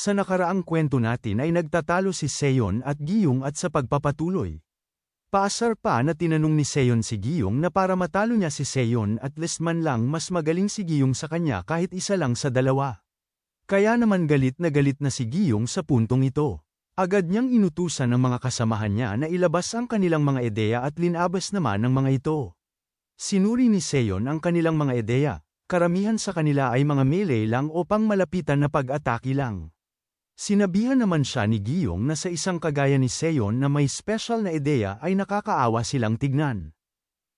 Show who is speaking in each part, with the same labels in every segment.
Speaker 1: Sa nakaraang kwento natin ay nagtatalo si Seon at Giyong at sa pagpapatuloy. Paasar pa na tinanong ni Seon si Giyong na para matalo niya si Seon at least man lang mas magaling si Giyong sa kanya kahit isa lang sa dalawa. Kaya naman galit na galit na si Giyong sa puntong ito. Agad niyang inutusan ng mga kasamahan niya na ilabas ang kanilang mga ideya at linabas naman ng mga ito. Sinuri ni Seon ang kanilang mga ideya, karamihan sa kanila ay mga melee lang o pang malapitan na pag-atake lang. Sinabihan naman siya ni Giyong na sa isang kagaya ni Seon na may special na ideya ay nakakaawa silang tignan.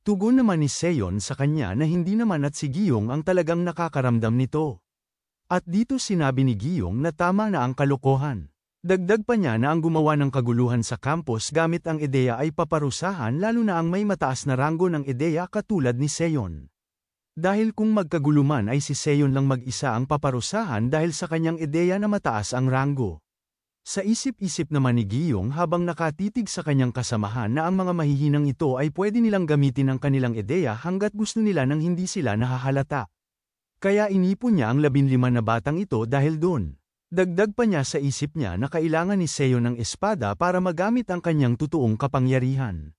Speaker 1: Tugon naman ni Seon sa kanya na hindi naman at si Giyong ang talagang nakakaramdam nito. At dito sinabi ni Giyong na tama na ang kalokohan. Dagdag pa niya na ang gumawa ng kaguluhan sa campus gamit ang ideya ay paparusahan lalo na ang may mataas na ranggo ng ideya katulad ni Seon. Dahil kung magkaguluman ay si Seon lang mag-isa ang paparusahan dahil sa kanyang ideya na mataas ang ranggo. Sa isip-isip naman ni Giyong habang nakatitig sa kanyang kasamahan na ang mga mahihinang ito ay pwede nilang gamitin ang kanilang ideya hanggat gusto nila nang hindi sila nahahalata. Kaya inipon niya ang labinlima na batang ito dahil doon. Dagdag pa niya sa isip niya na kailangan ni Seon ng espada para magamit ang kanyang totoong kapangyarihan.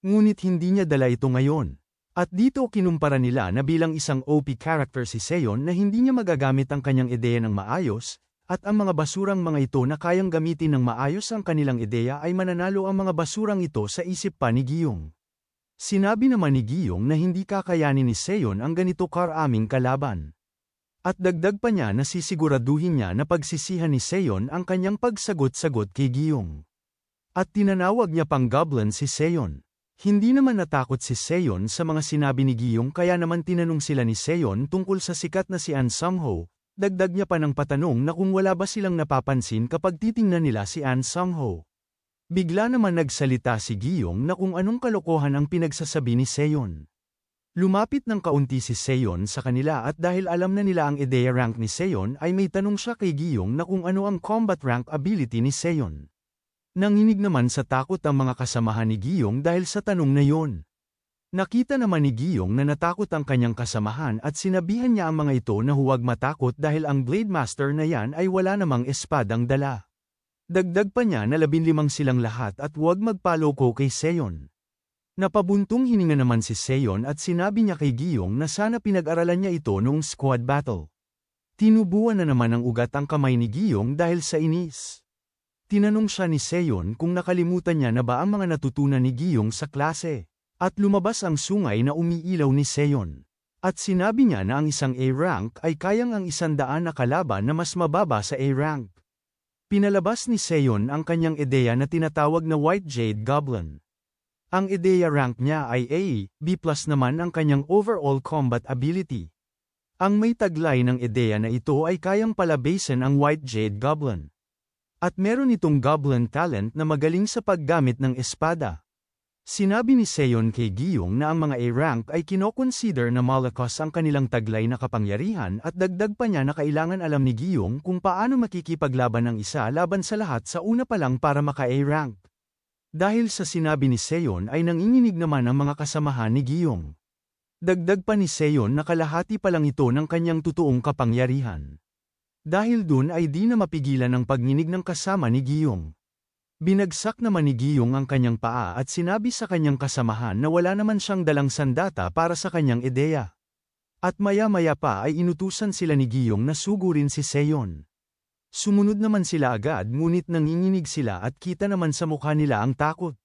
Speaker 1: Ngunit hindi niya dala ito ngayon. At dito kinumpara nila na bilang isang OP character si Seon na hindi niya magagamit ang kanyang ideya ng maayos, at ang mga basurang mga ito na kayang gamitin ng maayos ang kanilang ideya ay mananalo ang mga basurang ito sa isip pa ni Giyong. Sinabi naman ni Giyong na hindi kakayanin ni Seon ang ganito karaming kalaban. At dagdag pa niya na sisiguraduhin niya na pagsisihan ni Seon ang kanyang pagsagot-sagot kay Giyong. At tinanawag niya pang goblin si Seon. Hindi naman natakot si Seon sa mga sinabi ni Giyong kaya naman tinanong sila ni Seon tungkol sa sikat na si An Sungho, dagdag niya pa ng patanong na kung wala ba silang napapansin kapag titingnan nila si An Sungho. Bigla naman nagsalita si Giyong na kung anong kalokohan ang pinagsasabi ni Seon. Lumapit ng kaunti si Seon sa kanila at dahil alam na nila ang ideya rank ni Seon ay may tanong siya kay Giyong na kung ano ang combat rank ability ni Seon. Nanginig naman sa takot ang mga kasamahan ni Giyong dahil sa tanong na yon. Nakita naman ni Giyong na natakot ang kanyang kasamahan at sinabihan niya ang mga ito na huwag matakot dahil ang Blade Master na yan ay wala namang espadang dala. Dagdag pa niya na labinlimang silang lahat at huwag magpaloko kay Seon. Napabuntong hininga naman si Seon at sinabi niya kay Giyong na sana pinag-aralan niya ito noong squad battle. Tinubuan na naman ng ugat ang kamay ni Giyong dahil sa inis. Tinanong siya ni Seon kung nakalimutan niya na ba ang mga natutunan ni Giyong sa klase. At lumabas ang sungay na umiilaw ni Seon. At sinabi niya na ang isang A-rank ay kayang ang isandaan na kalaban na mas mababa sa A-rank. Pinalabas ni Seon ang kanyang ideya na tinatawag na White Jade Goblin. Ang ideya rank niya ay A, B plus naman ang kanyang overall combat ability. Ang may taglay ng ideya na ito ay kayang palabasin ang White Jade Goblin. At meron itong goblin talent na magaling sa paggamit ng espada. Sinabi ni Seon kay Giyong na ang mga A-rank ay kinoconsider na malakas ang kanilang taglay na kapangyarihan at dagdag pa niya na kailangan alam ni Giyong kung paano makikipaglaban ng isa laban sa lahat sa una pa lang para maka-A-rank. Dahil sa sinabi ni Seon ay nanginginig naman ang mga kasamahan ni Giyong. Dagdag pa ni Seon na kalahati pa lang ito ng kanyang totoong kapangyarihan. Dahil dun ay di na mapigilan ang pagninig ng kasama ni Giyong. Binagsak naman ni Giyong ang kanyang paa at sinabi sa kanyang kasamahan na wala naman siyang dalang sandata para sa kanyang ideya. At maya-maya pa ay inutusan sila ni Giyong na sugurin si Seon. Sumunod naman sila agad ngunit nanginginig sila at kita naman sa mukha nila ang takot.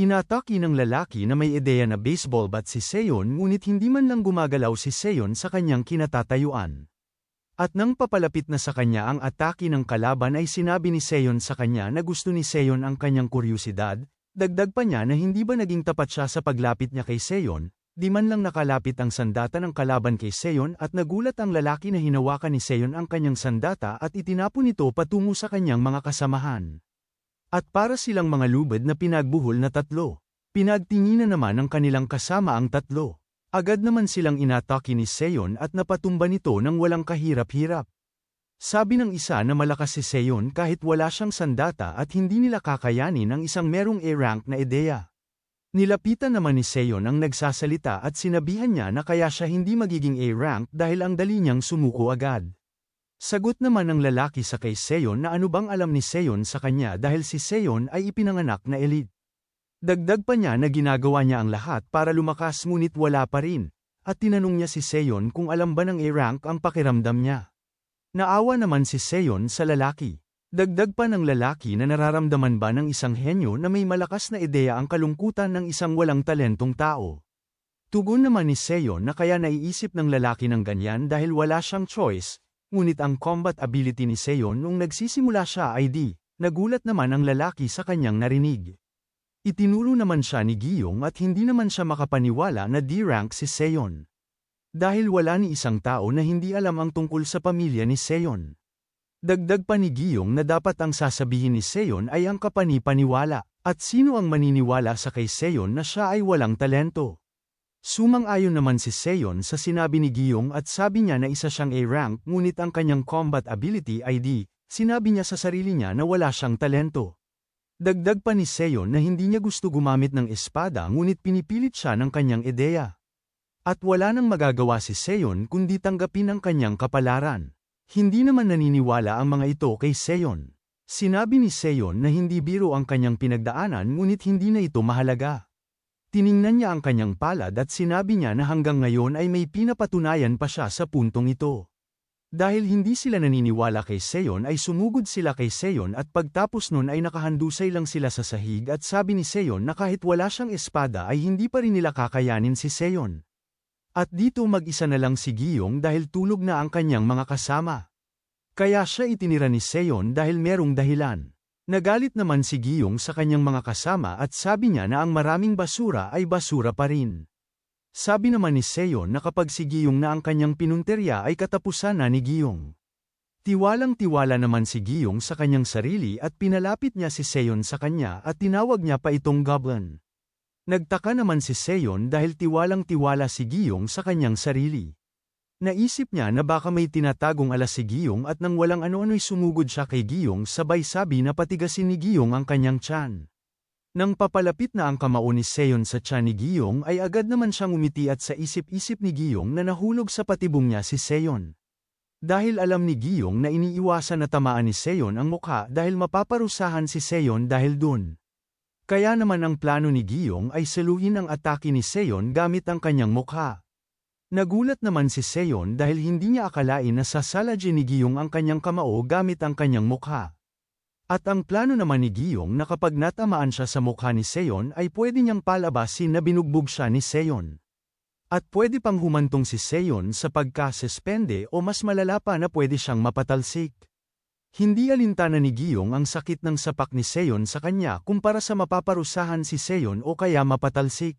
Speaker 1: Inataki ng lalaki na may ideya na baseball bat si Seon ngunit hindi man lang gumagalaw si Seon sa kanyang kinatatayuan. At nang papalapit na sa kanya ang atake ng kalaban ay sinabi ni Seon sa kanya na gusto ni Seon ang kanyang kuryusidad, dagdag pa niya na hindi ba naging tapat siya sa paglapit niya kay Seon, di man lang nakalapit ang sandata ng kalaban kay Seon at nagulat ang lalaki na hinawakan ni Seon ang kanyang sandata at itinapon ito patungo sa kanyang mga kasamahan. At para silang mga lubid na pinagbuhol na tatlo, pinagtinginan naman ng kanilang kasama ang tatlo. Agad naman silang inatake ni Seon at napatumba nito ng walang kahirap-hirap. Sabi ng isa na malakas si Seon kahit wala siyang sandata at hindi nila kakayanin ang isang merong A-rank na ideya. Nilapitan naman ni Seon ang nagsasalita at sinabihan niya na kaya siya hindi magiging A-rank dahil ang dali niyang sumuko agad. Sagot naman ng lalaki sa kay Seon na ano bang alam ni Seon sa kanya dahil si Seon ay ipinanganak na elite. Dagdag pa niya na ginagawa niya ang lahat para lumakas ngunit wala pa rin, at tinanong niya si Seon kung alam ba ng A-rank ang pakiramdam niya. Naawa naman si Seon sa lalaki. Dagdag pa ng lalaki na nararamdaman ba ng isang henyo na may malakas na ideya ang kalungkutan ng isang walang talentong tao. Tugon naman ni Seon na kaya naiisip ng lalaki ng ganyan dahil wala siyang choice, Ngunit ang combat ability ni Seon nung nagsisimula siya ay di, nagulat naman ang lalaki sa kanyang narinig. Itinuro naman siya ni Giyong at hindi naman siya makapaniwala na D-rank si Seon. Dahil wala ni isang tao na hindi alam ang tungkol sa pamilya ni Seon. Dagdag pa ni Giyong na dapat ang sasabihin ni Seon ay ang kapani-paniwala, at sino ang maniniwala sa kay Seon na siya ay walang talento. Sumang-ayon naman si Seon sa sinabi ni Giyong at sabi niya na isa siyang A-rank ngunit ang kanyang combat ability ay D, sinabi niya sa sarili niya na wala siyang talento. Dagdag pa ni Seon na hindi niya gusto gumamit ng espada ngunit pinipilit siya ng kanyang ideya. At wala nang magagawa si Seon kundi tanggapin ang kanyang kapalaran. Hindi naman naniniwala ang mga ito kay Seon. Sinabi ni Seon na hindi biro ang kanyang pinagdaanan ngunit hindi na ito mahalaga. Tiningnan niya ang kanyang palad at sinabi niya na hanggang ngayon ay may pinapatunayan pa siya sa puntong ito. Dahil hindi sila naniniwala kay Seon ay sumugod sila kay Seon at pagtapos nun ay nakahandusay lang sila sa sahig at sabi ni Seon na kahit wala siyang espada ay hindi pa rin nila kakayanin si Seon. At dito mag-isa na lang si Giyong dahil tulog na ang kanyang mga kasama. Kaya siya itinira ni Seon dahil merong dahilan. Nagalit naman si Giyong sa kanyang mga kasama at sabi niya na ang maraming basura ay basura pa rin. Sabi naman ni Seon na kapag si Giyong na ang kanyang pinunterya ay katapusan na ni Giyong. Tiwalang-tiwala naman si Giyong sa kanyang sarili at pinalapit niya si Seon sa kanya at tinawag niya pa itong goblin. Nagtaka naman si Seon dahil tiwalang-tiwala si Giyong sa kanyang sarili. Naisip niya na baka may tinatagong alas si Giyong at nang walang ano-ano'y sumugod siya kay Giyong sabay sabi na patigasin ni Giyong ang kanyang tiyan. Nang papalapit na ang kamao ni Seon sa tiyan ni Giyong ay agad naman siyang umiti at sa isip-isip ni Giyong na nahulog sa patibong niya si Seon. Dahil alam ni Giyong na iniiwasan na tamaan ni Seon ang mukha dahil mapaparusahan si Seon dahil dun. Kaya naman ang plano ni Giyong ay saluhin ang atake ni Seon gamit ang kanyang mukha. Nagulat naman si Seon dahil hindi niya akalain na sasalagin ni Giyong ang kanyang kamao gamit ang kanyang mukha. At ang plano naman ni Giyong na kapag natamaan siya sa mukha ni Seon ay pwede niyang palabasin na binugbog siya ni Seon. At pwede pang humantong si Seon sa pagkasuspende o mas malala pa na pwede siyang mapatalsik. Hindi alintana ni Giyong ang sakit ng sapak ni Seon sa kanya kumpara sa mapaparusahan si Seon o kaya mapatalsik.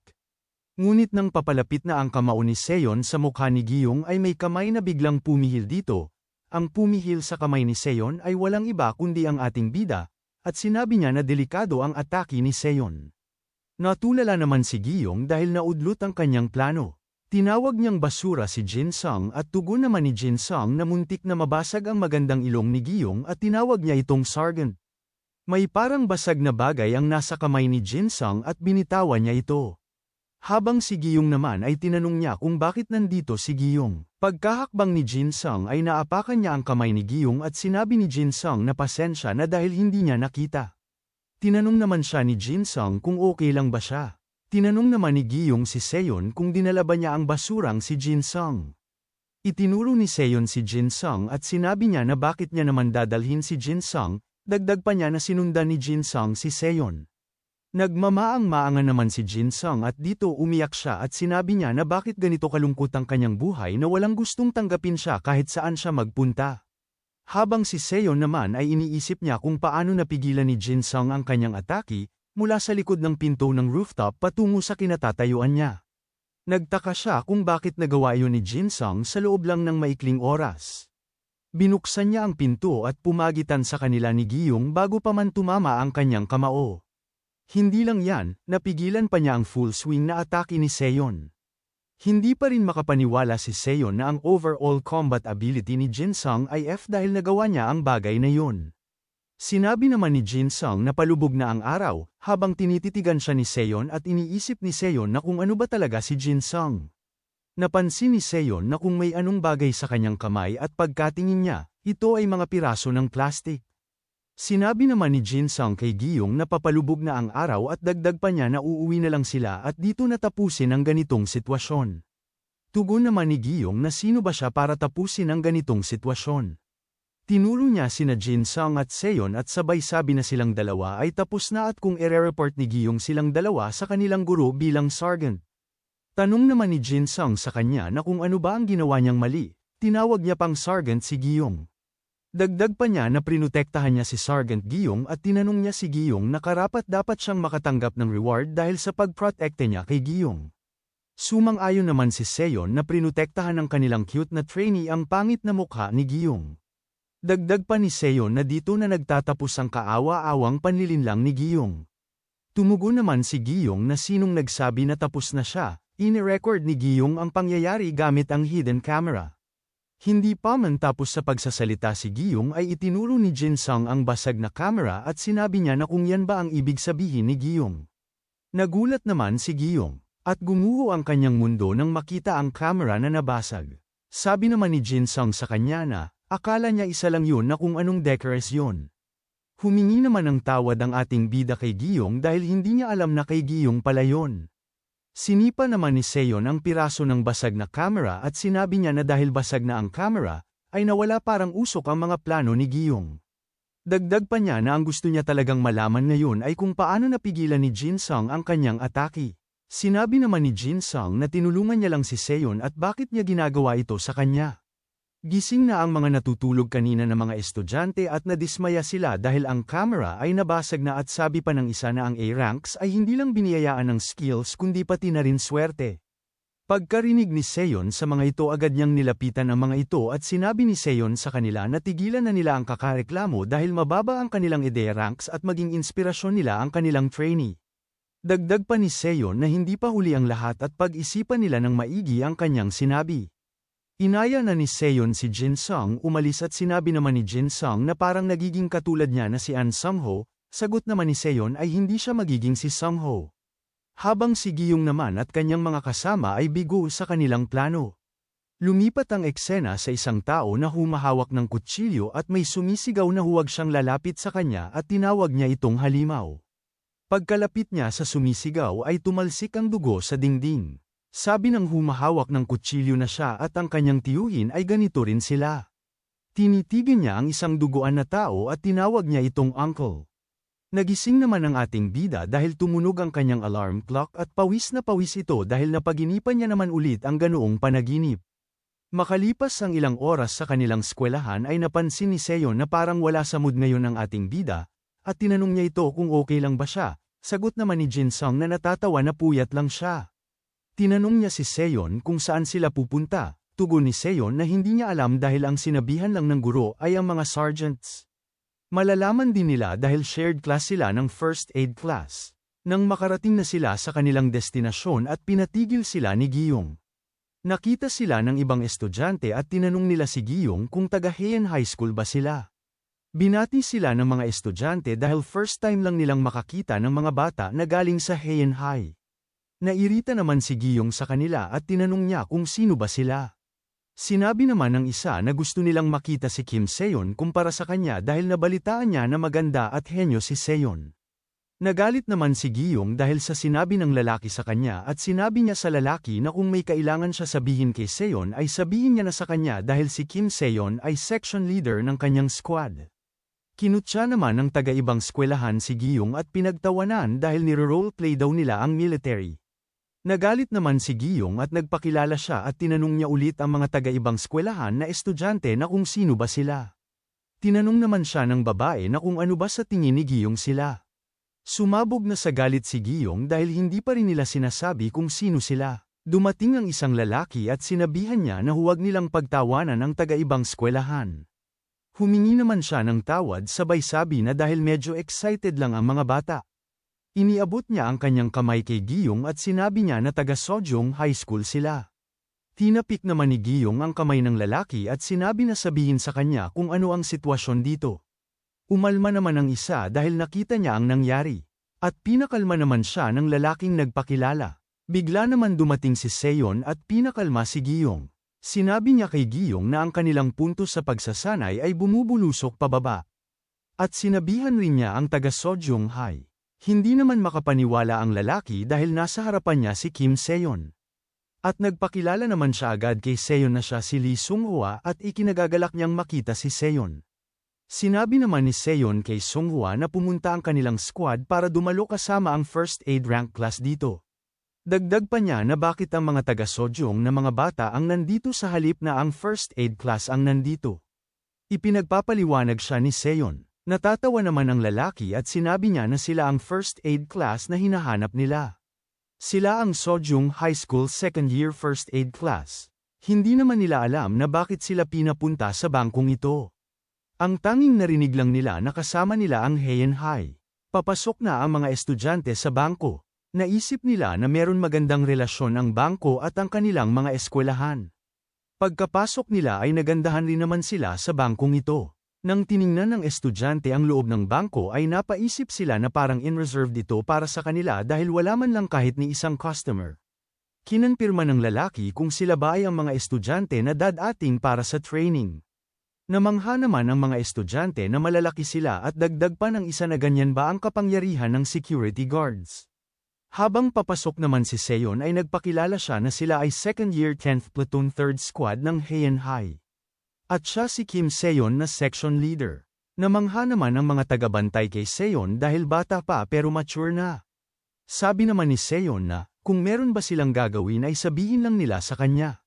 Speaker 1: Ngunit nang papalapit na ang kamao ni Seon sa mukha ni Giyong ay may kamay na biglang pumihil dito. Ang pumihil sa kamay ni Seon ay walang iba kundi ang ating bida, at sinabi niya na delikado ang atake ni Seon. Natulala naman si Giyong dahil naudlot ang kanyang plano. Tinawag niyang basura si Jin Sung at tugon naman ni Jin Sung na muntik na mabasag ang magandang ilong ni Giyong at tinawag niya itong Sargant. May parang basag na bagay ang nasa kamay ni Jin Sung at binitawan niya ito. Habang si Giyong naman ay tinanong niya kung bakit nandito si Giyong. Pagkahakbang ni Jin Sung ay naapakan niya ang kamay ni Giyong at sinabi ni Jin Sung na pasensya na dahil hindi niya nakita. Tinanong naman siya ni Jin Sung kung okay lang ba siya. Tinanong naman ni Giyong si Seon kung dinala ba niya ang basurang si Jin Sung. Itinuro ni Seon si Jin Sung at sinabi niya na bakit niya naman dadalhin si Jin Sung, dagdag pa niya na sinundan ni Jin Sung si Seon. Nagmamaang-maangan naman si Jin Sung at dito umiyak siya at sinabi niya na bakit ganito kalungkot ang kanyang buhay na walang gustong tanggapin siya kahit saan siya magpunta. Habang si Seon naman ay iniisip niya kung paano napigilan ni Jin Sung ang kanyang atake, mula sa likod ng pinto ng rooftop patungo sa kinatatayuan niya. Nagtaka siya kung bakit nagawa iyon ni Jin Sung sa loob lang ng maikling oras. Binuksan niya ang pinto at pumagitan sa kanila ni Giyong bago pa man tumama ang kanyang kamao. Hindi lang yan, napigilan pa niya ang full swing na atake ni Seon. Hindi pa rin makapaniwala si Seon na ang overall combat ability ni Jin Sung ay F dahil nagawa niya ang bagay na yun. Sinabi naman ni Jin Sung na palubog na ang araw, habang tinititigan siya ni Seon at iniisip ni Seon na kung ano ba talaga si Jin Sung. Napansin ni Seon na kung may anong bagay sa kanyang kamay at pagkatingin niya, Ito ay mga piraso ng plastic. Sinabi naman ni Jin Sung kay Giyong na papalubog na ang araw at dagdag pa niya na uuwi na lang sila at dito natapusin ang ganitong sitwasyon. Tugon naman ni Giyong na sino ba siya para tapusin ang ganitong sitwasyon. Tinuro niya sina Jin Sung at Seon at sabay sabi na silang dalawa ay tapos na at kung ire-report ni Giyong silang dalawa sa kanilang guro bilang sergeant. Tanong naman ni Jin Sung sa kanya na kung ano ba ang ginawa niyang mali, tinawag niya pang sergeant si Giyong. Dagdag pa niya na prinotektahan niya si Sergeant Giyong at tinanong niya si Giyong na karapat dapat siyang makatanggap ng reward dahil sa pagprotekte niya kay Giyong. Sumang-ayon naman si Seon na prinotektahan ng kanilang cute na trainee ang pangit na mukha ni Giyong. Dagdag pa ni Seon na dito na nagtatapos ang kaawa-awang panlilinlang ni Giyong. Tumugon naman si Giyong na sinong nagsabi na tapos na siya, inirecord ni Giyong ang pangyayari gamit ang hidden camera. Hindi pa man tapos sa pagsasalita si Giyong ay itinuro ni Jin Sung ang basag na camera at sinabi niya na kung yan ba ang ibig sabihin ni Giyong. Nagulat naman si Giyong, at gumuho ang kanyang mundo nang makita ang camera na nabasag. Sabi naman ni Jin Sung sa kanya na, akala niya isa lang yun na kung anong dekorasyon. Humingi naman ng tawad ang ating bida kay Giyong dahil hindi niya alam na kay Giyong pala yun. Sinipa naman ni Seon ang piraso ng basag na camera at sinabi niya na dahil basag na ang camera, ay nawala parang usok ang mga plano ni Giyong. Dagdag pa niya na ang gusto niya talagang malaman ngayon ay kung paano napigilan ni Jin Sung ang kanyang atake. Sinabi naman ni Jin Sung na tinulungan niya lang si Seon at bakit niya ginagawa ito sa kanya. Gising na ang mga natutulog kanina na mga estudyante at nadismaya sila dahil ang camera ay nabasag na at sabi pa ng isa na ang A-ranks ay hindi lang biniyayaan ng skills kundi pati na rin swerte. Pagkarinig ni Seon sa mga ito agad niyang nilapitan ang mga ito at sinabi ni Seon sa kanila na tigilan na nila ang kakareklamo dahil mababa ang kanilang ideya ranks at maging inspirasyon nila ang kanilang trainee. Dagdag pa ni Seon na hindi pa huli ang lahat at pag-isipan nila ng maigi ang kanyang sinabi. Inaya na ni Seon si Jin Sung umalis at sinabi naman ni Jin Sung na parang nagiging katulad niya na si An Sung-ho, sagot naman ni Seon ay hindi siya magiging si Sung-ho. Habang si Giyong naman at kanyang mga kasama ay bigo sa kanilang plano. Lumipat ang eksena sa isang tao na humahawak ng kutsilyo at may sumisigaw na huwag siyang lalapit sa kanya at tinawag niya itong halimaw. Pagkalapit niya sa sumisigaw ay tumalsik ang dugo sa dingding. Sabi ng humahawak ng kutsilyo na siya at ang kanyang tiyuhin ay ganito rin sila. Tinitigan niya ang isang duguan na tao at tinawag niya itong uncle. Nagising naman ang ating bida dahil tumunog ang kanyang alarm clock at pawis na pawis ito dahil napaginipan niya naman ulit ang ganoong panaginip. Makalipas ang ilang oras sa kanilang eskwelahan ay napansin ni Seon na parang wala sa mood ngayon ang ating bida, at tinanong niya ito kung okay lang ba siya, sagot naman ni Jin Sung na natatawa na puyat lang siya. Tinanong niya si Seon kung saan sila pupunta, tugon ni Seon na hindi niya alam dahil ang sinabihan lang ng guro ay ang mga sergeants. Malalaman din nila dahil shared class sila ng first aid class. Nang makarating na sila sa kanilang destinasyon at pinatigil sila ni Giyong. Nakita sila ng ibang estudyante at tinanong nila si Giyong kung taga Heian High School ba sila. Binati sila ng mga estudyante dahil first time lang nilang makakita ng mga bata na galing sa Heian High. Nairita naman si Giyong sa kanila at tinanong niya kung sino ba sila. Sinabi naman ng isa na gusto nilang makita si Kim Seon kumpara sa kanya dahil nabalitaan niya na maganda at henyo si Seon. Nagalit naman si Giyong dahil sa sinabi ng lalaki sa kanya at sinabi niya sa lalaki na kung may kailangan siya sabihin kay Seon ay sabihin niya na sa kanya dahil si Kim Seon ay section leader ng kanyang squad. Kinutya naman ng taga-ibang skwelahan si Giyong at pinagtawanan dahil niro-roleplay daw nila ang military. Nagalit naman si Giyong at nagpakilala siya at tinanong niya ulit ang mga taga-ibang skwelahan na estudyante na kung sino ba sila. Tinanong naman siya ng babae na kung ano ba sa tingin ni Giyong sila. Sumabog na sa galit si Giyong dahil hindi pa rin nila sinasabi kung sino sila. Dumating ang isang lalaki at sinabihan niya na huwag nilang pagtawanan ang taga-ibang skwelahan. Humingi naman siya ng tawad sabay sabi na dahil medyo excited lang ang mga bata. Iniabot niya ang kanyang kamay kay Giyong at sinabi niya na taga Sojong High School sila. Tinapik naman ni Giyong ang kamay ng lalaki at sinabi na sabihin sa kanya kung ano ang sitwasyon dito. Umalma naman ang isa dahil nakita niya ang nangyari. At pinakalma naman siya ng lalaking nagpakilala. Bigla naman dumating si Seon at pinakalma si Giyong. Sinabi niya kay Giyong na ang kanilang punto sa pagsasanay ay bumubulusok pababa. At sinabihan rin niya ang taga Sodyong High. Hindi naman makapaniwala ang lalaki dahil nasa harapan niya si Kim Seon. At nagpakilala naman siya agad kay Seon na siya si Lee Sunghua at ikinagagalak niyang makita si Seon. Sinabi naman ni Seon kay Sunghua na pumunta ang kanilang squad para dumalo kasama ang first aid rank class dito. Dagdag pa niya na bakit ang mga taga-sodyong na mga bata ang nandito sa halip na ang first aid class ang nandito. Ipinagpapaliwanag siya ni Seon. Natatawa naman ang lalaki at sinabi niya na sila ang first aid class na hinahanap nila. Sila ang Sodyong High School Second Year First Aid Class. Hindi naman nila alam na bakit sila pinapunta sa bangkong ito. Ang tanging narinig lang nila na kasama nila ang Heian High. Papasok na ang mga estudyante sa bangko. Naisip nila na meron magandang relasyon ang bangko at ang kanilang mga eskwelahan. Pagkapasok nila ay nagandahan rin naman sila sa bangkong ito. Nang tiningnan ng estudyante ang loob ng bangko ay napaisip sila na parang in-reserve dito para sa kanila dahil wala man lang kahit ni isang customer. Kinanpirma ng lalaki kung sila ba ay ang mga estudyante na dadating para sa training. Namangha naman ang mga estudyante na malalaki sila at dagdag pa ng isa na ganyan ba ang kapangyarihan ng security guards. Habang papasok naman si Seon ay nagpakilala siya na sila ay second year 10th Platoon 3rd Squad ng Heian High. At siya si Kim Seon na section leader. Namangha naman ang mga tagabantay kay Seon dahil bata pa pero mature na. Sabi naman ni Seon na, kung meron ba silang gagawin ay sabihin lang nila sa kanya.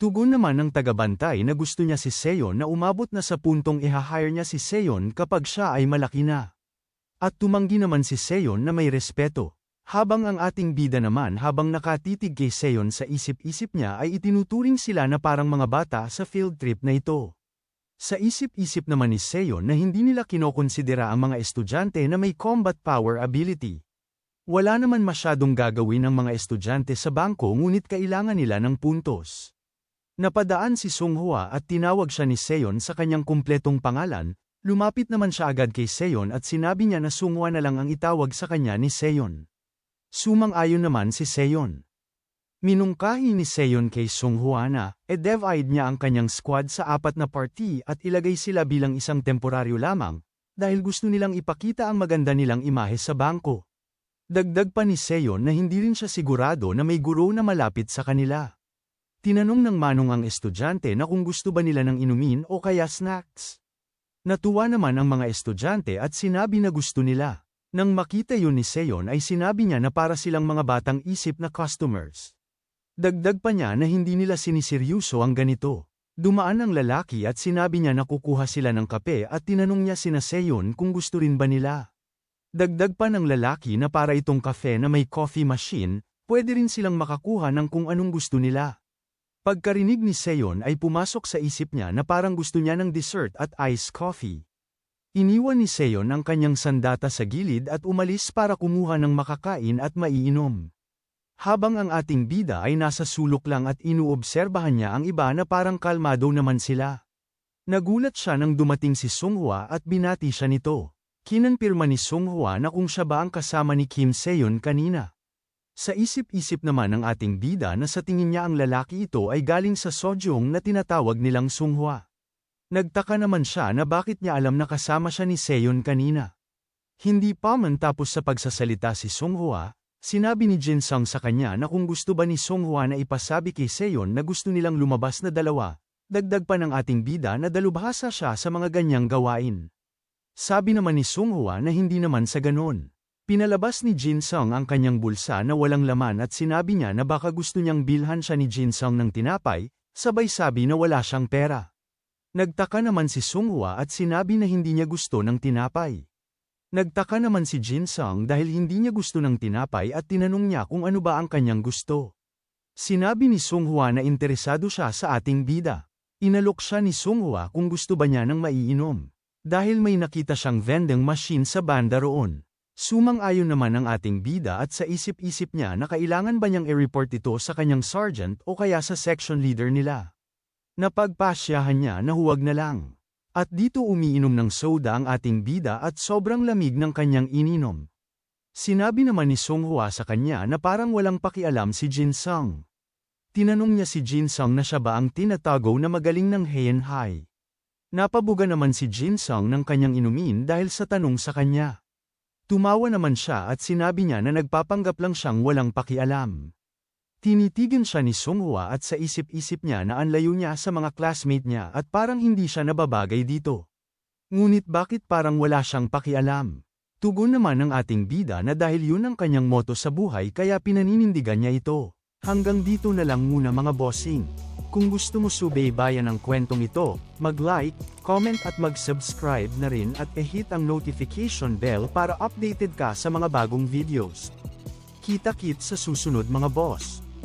Speaker 1: Tugon naman ng tagabantay na gusto niya si Seon na umabot na sa puntong ihahire niya si Seon kapag siya ay malaki na. At tumanggi naman si Seon na may respeto. Habang ang ating bida naman habang nakatitig kay Seon sa isip-isip niya ay itinuturing sila na parang mga bata sa field trip na ito. Sa isip-isip naman ni Seon na hindi nila kinokonsidera ang mga estudyante na may combat power ability. Wala naman masyadong gagawin ng mga estudyante sa bangko ngunit kailangan nila ng puntos. Napadaan si Sunghua at tinawag siya ni Seon sa kanyang kumpletong pangalan, lumapit naman siya agad kay Seon at sinabi niya na Sunghua na lang ang itawag sa kanya ni Seon. Sumang-ayon naman si Seon. Minungkahi ni Seon kay Sung Huana, e divide niya ang kanyang squad sa apat na party at ilagay sila bilang isang temporaryo lamang, dahil gusto nilang ipakita ang maganda nilang imahe sa bangko. Dagdag pa ni Seon na hindi rin siya sigurado na may guro na malapit sa kanila. Tinanong ng manong ang estudyante na kung gusto ba nila ng inumin o kaya snacks. Natuwa naman ang mga estudyante at sinabi na gusto nila. Nang makita yun ni Seon ay sinabi niya na para silang mga batang isip na customers. Dagdag pa niya na hindi nila siniseryoso ang ganito. Dumaan ang lalaki at sinabi niya na kukuha sila ng kape at tinanong niya sina Seon kung gusto rin ba nila. Dagdag pa ng lalaki na para itong kafe na may coffee machine, pwede rin silang makakuha ng kung anong gusto nila. Pagkarinig ni Seon ay pumasok sa isip niya na parang gusto niya ng dessert at iced coffee. Iniwan ni Seon ang kanyang sandata sa gilid at umalis para kumuha ng makakain at maiinom. Habang ang ating bida ay nasa sulok lang at inuobserbahan niya ang iba na parang kalmado naman sila. Nagulat siya nang dumating si Sunghua at binati siya nito. Kinanpirma ni Sunghua na kung siya ba ang kasama ni Kim Seon kanina. Sa isip-isip naman ng ating bida na sa tingin niya ang lalaki ito ay galing sa Sojong na tinatawag nilang Sunghua. Nagtaka naman siya na bakit niya alam na kasama siya ni Seon kanina. Hindi pa man tapos sa pagsasalita si Songhua, sinabi ni Jin Sung sa kanya na kung gusto ba ni Songhua na ipasabi kay Seon na gusto nilang lumabas na dalawa, dagdag pa ng ating bida na dalubhasa siya sa mga ganyang gawain. Sabi naman ni Songhua na hindi naman sa ganon. Pinalabas ni Jin Sung ang kanyang bulsa na walang laman at sinabi niya na baka gusto niyang bilhan siya ni Jin Sung ng tinapay, sabay sabi na wala siyang pera. Nagtaka naman si Sunghua at sinabi na hindi niya gusto ng tinapay. Nagtaka naman si Jin Sung dahil hindi niya gusto ng tinapay at tinanong niya kung ano ba ang kanyang gusto. Sinabi ni Sunghua na interesado siya sa ating bida. Inalok siya ni Sunghua kung gusto ba niya ng maiinom. Dahil may nakita siyang vending machine sa banda roon. Sumang-ayon naman ang ating bida at sa isip-isip niya na kailangan ba niyang i-report ito sa kanyang sergeant o kaya sa section leader nila. Napagpasyahan niya na huwag na lang. At dito umiinom ng soda ang ating bida at sobrang lamig ng kanyang ininom. Sinabi naman ni Songhua sa kanya na parang walang pakialam si Jin Sung. Tinanong niya si Jin Sung na siya ba ang tinatago na magaling ng Heian Hai. Napabuga naman si Jin Sung ng kanyang inumin dahil sa tanong sa kanya. Tumawa naman siya at sinabi niya na nagpapanggap lang siyang walang pakialam. Tinitigan siya ni Sunghua at sa isip-isip niya na anlayo niya sa mga classmate niya at parang hindi siya nababagay dito. Ngunit bakit parang wala siyang pakialam? Tugon naman ng ating bida na dahil yun ang kanyang moto sa buhay kaya pinaninindigan niya ito. Hanggang dito na lang muna mga bossing. Kung gusto mo subaybayan ang kwentong ito, mag-like, comment at mag-subscribe na rin at e-hit ang notification bell para updated ka sa mga bagong videos. Kita-kit sa susunod mga boss.